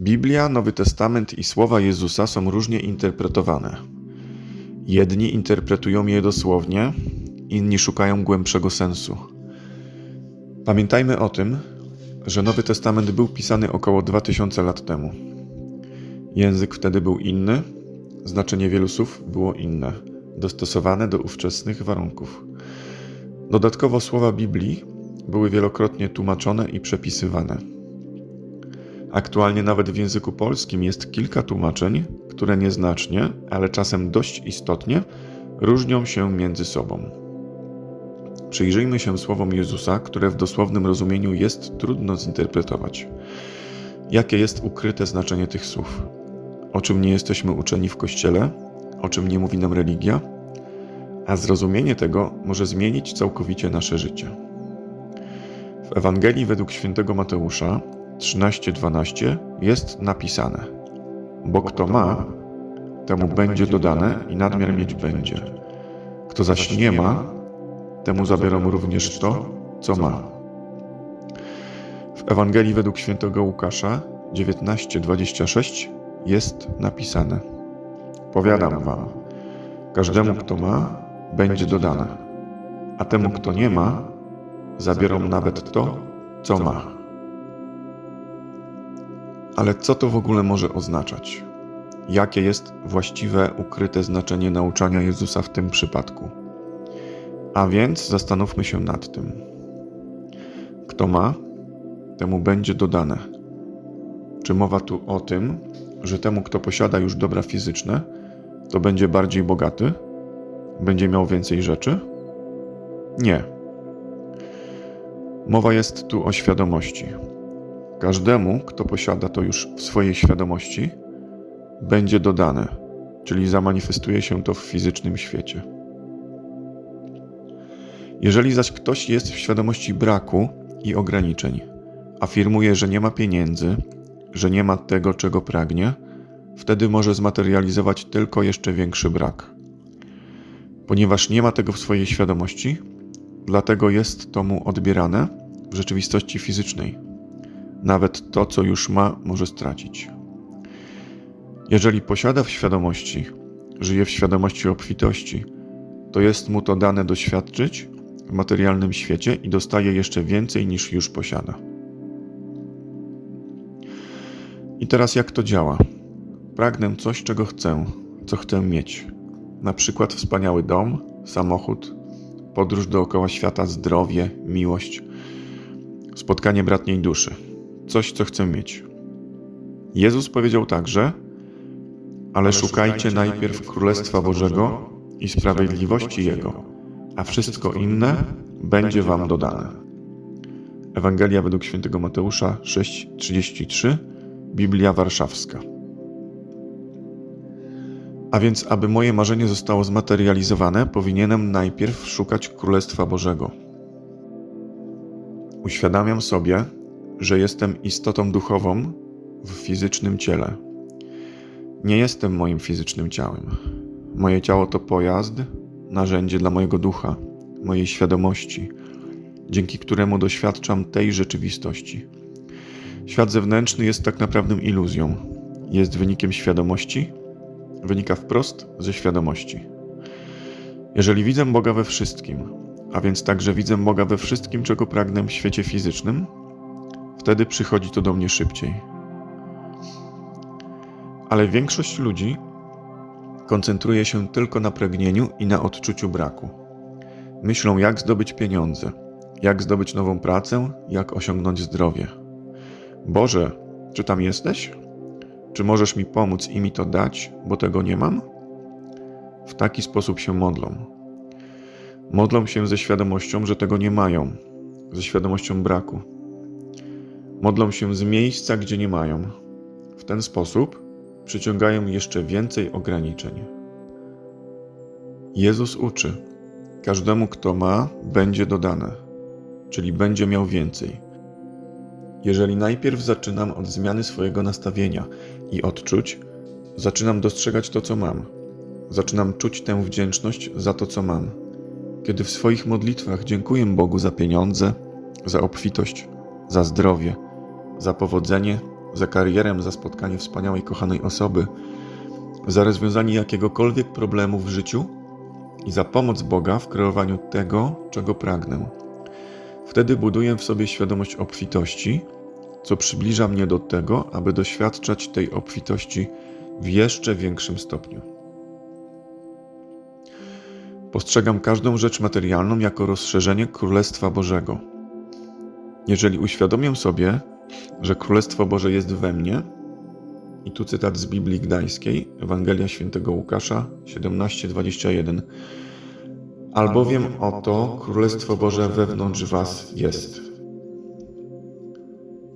Biblia, Nowy Testament i słowa Jezusa są różnie interpretowane. Jedni interpretują je dosłownie, inni szukają głębszego sensu. Pamiętajmy o tym, że Nowy Testament był pisany około 2000 lat temu. Język wtedy był inny, znaczenie wielu słów było inne, dostosowane do ówczesnych warunków. Dodatkowo słowa Biblii były wielokrotnie tłumaczone i przepisywane. Aktualnie nawet w języku polskim jest kilka tłumaczeń, które nieznacznie, ale czasem dość istotnie różnią się między sobą. Przyjrzyjmy się słowom Jezusa, które w dosłownym rozumieniu jest trudno zinterpretować. Jakie jest ukryte znaczenie tych słów? O czym nie jesteśmy uczeni w kościele? O czym nie mówi nam religia? A zrozumienie tego może zmienić całkowicie nasze życie. W Ewangelii według świętego Mateusza 13:12 jest napisane: Bo kto ma, temu będzie dodane i nadmiar mieć będzie. Kto zaś nie ma, temu zabiorą również to, co ma. W Ewangelii według świętego Łukasza 19:26 jest napisane: Powiadam wam, każdemu kto ma, będzie dodane, a temu kto nie ma, zabiorą nawet to, co ma. Ale co to w ogóle może oznaczać? Jakie jest właściwe, ukryte znaczenie nauczania Jezusa w tym przypadku? A więc zastanówmy się nad tym. Kto ma, temu będzie dodane. Czy mowa tu o tym, że temu, kto posiada już dobra fizyczne, to będzie bardziej bogaty? Będzie miał więcej rzeczy? Nie. Mowa jest tu o świadomości. Każdemu, kto posiada to już w swojej świadomości, będzie dodane, czyli zamanifestuje się to w fizycznym świecie. Jeżeli zaś ktoś jest w świadomości braku i ograniczeń, afirmuje, że nie ma pieniędzy, że nie ma tego, czego pragnie, wtedy może zmaterializować tylko jeszcze większy brak. Ponieważ nie ma tego w swojej świadomości, dlatego jest to mu odbierane w rzeczywistości fizycznej. Nawet to, co już ma, może stracić. Jeżeli posiada w świadomości, żyje w świadomości obfitości, to jest mu to dane doświadczyć w materialnym świecie i dostaje jeszcze więcej niż już posiada. I teraz jak to działa? Pragnę coś, czego chcę, co chcę mieć. Na przykład wspaniały dom, samochód, podróż dookoła świata, zdrowie, miłość, spotkanie bratniej duszy. Coś, co chcę mieć. Jezus powiedział także: Ale szukajcie najpierw Królestwa Bożego i sprawiedliwości Jego, a wszystko inne będzie Wam dodane. Ewangelia według świętego Mateusza 6:33, Biblia Warszawska. A więc, aby moje marzenie zostało zmaterializowane, powinienem najpierw szukać Królestwa Bożego. Uświadamiam sobie, że jestem istotą duchową w fizycznym ciele. Nie jestem moim fizycznym ciałem. Moje ciało to pojazd, narzędzie dla mojego ducha, mojej świadomości, dzięki któremu doświadczam tej rzeczywistości. Świat zewnętrzny jest tak naprawdę iluzją. Jest wynikiem świadomości, wynika wprost ze świadomości. Jeżeli widzę Boga we wszystkim, a więc także widzę Boga we wszystkim, czego pragnę w świecie fizycznym, wtedy przychodzi to do mnie szybciej. Ale większość ludzi koncentruje się tylko na pragnieniu i na odczuciu braku. Myślą, jak zdobyć pieniądze, jak zdobyć nową pracę, jak osiągnąć zdrowie. Boże, czy tam jesteś? Czy możesz mi pomóc i mi to dać, bo tego nie mam? W taki sposób się modlą. Modlą się ze świadomością, że tego nie mają, ze świadomością braku. Modlą się z miejsca, gdzie nie mają. W ten sposób przyciągają jeszcze więcej ograniczeń. Jezus uczy: każdemu, kto ma, będzie dodane, czyli będzie miał więcej. Jeżeli najpierw zaczynam od zmiany swojego nastawienia i odczuć, zaczynam dostrzegać to, co mam. Zaczynam czuć tę wdzięczność za to, co mam. Kiedy w swoich modlitwach dziękuję Bogu za pieniądze, za obfitość, za zdrowie, za powodzenie, za karierę, za spotkanie wspaniałej, kochanej osoby, za rozwiązanie jakiegokolwiek problemu w życiu i za pomoc Boga w kreowaniu tego, czego pragnę. Wtedy buduję w sobie świadomość obfitości, co przybliża mnie do tego, aby doświadczać tej obfitości w jeszcze większym stopniu. Postrzegam każdą rzecz materialną jako rozszerzenie Królestwa Bożego. Jeżeli uświadomię sobie, że Królestwo Boże jest we mnie, i tu cytat z Biblii Gdańskiej, Ewangelia Świętego Łukasza 17:21. Albowiem oto Królestwo Boże wewnątrz was jest.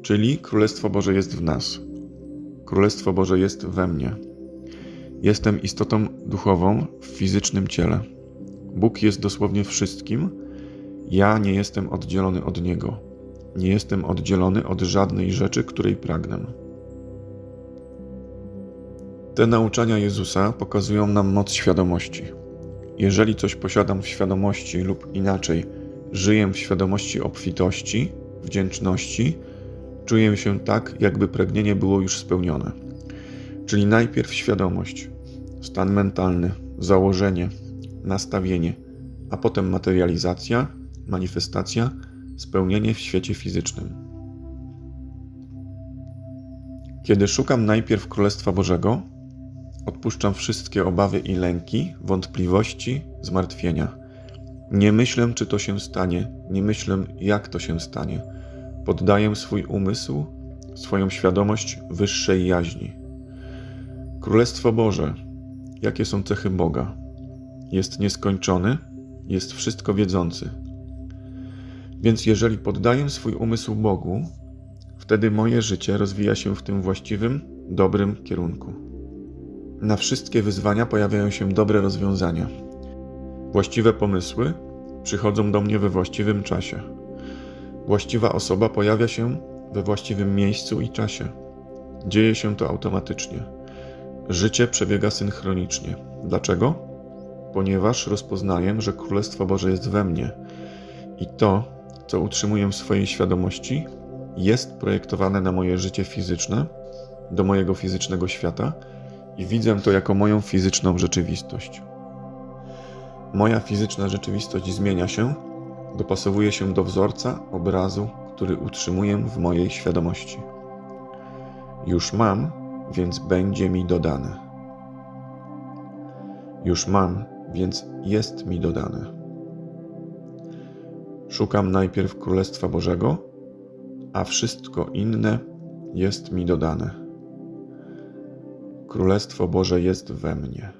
Czyli Królestwo Boże jest w nas. Królestwo Boże jest we mnie. Jestem istotą duchową w fizycznym ciele. Bóg jest dosłownie wszystkim. Ja nie jestem oddzielony od Niego. Nie jestem oddzielony od żadnej rzeczy, której pragnę. Te nauczania Jezusa pokazują nam moc świadomości. Jeżeli coś posiadam w świadomości lub inaczej, żyję w świadomości obfitości, wdzięczności, czuję się tak, jakby pragnienie było już spełnione. Czyli najpierw świadomość, stan mentalny, założenie, nastawienie, a potem materializacja, manifestacja, spełnienie w świecie fizycznym. Kiedy szukam najpierw Królestwa Bożego, odpuszczam wszystkie obawy i lęki, wątpliwości, zmartwienia. Nie myślę, czy to się stanie, nie myślę, jak to się stanie. Poddaję swój umysł, swoją świadomość wyższej jaźni. Królestwo Boże, jakie są cechy Boga? Jest nieskończony, jest wszystko wiedzący. Więc jeżeli poddaję swój umysł Bogu, wtedy moje życie rozwija się w tym właściwym, dobrym kierunku. Na wszystkie wyzwania pojawiają się dobre rozwiązania. Właściwe pomysły przychodzą do mnie we właściwym czasie. Właściwa osoba pojawia się we właściwym miejscu i czasie. Dzieje się to automatycznie. Życie przebiega synchronicznie. Dlaczego? Ponieważ rozpoznaję, że Królestwo Boże jest we mnie i to, co utrzymuję w swojej świadomości, jest projektowane na moje życie fizyczne, do mojego fizycznego świata i widzę to jako moją fizyczną rzeczywistość. Moja fizyczna rzeczywistość zmienia się, dopasowuje się do wzorca, obrazu, który utrzymuję w mojej świadomości. Już mam, więc będzie mi dodane. Już mam, więc jest mi dodane. Szukam najpierw Królestwa Bożego, a wszystko inne jest mi dodane. Królestwo Boże jest we mnie.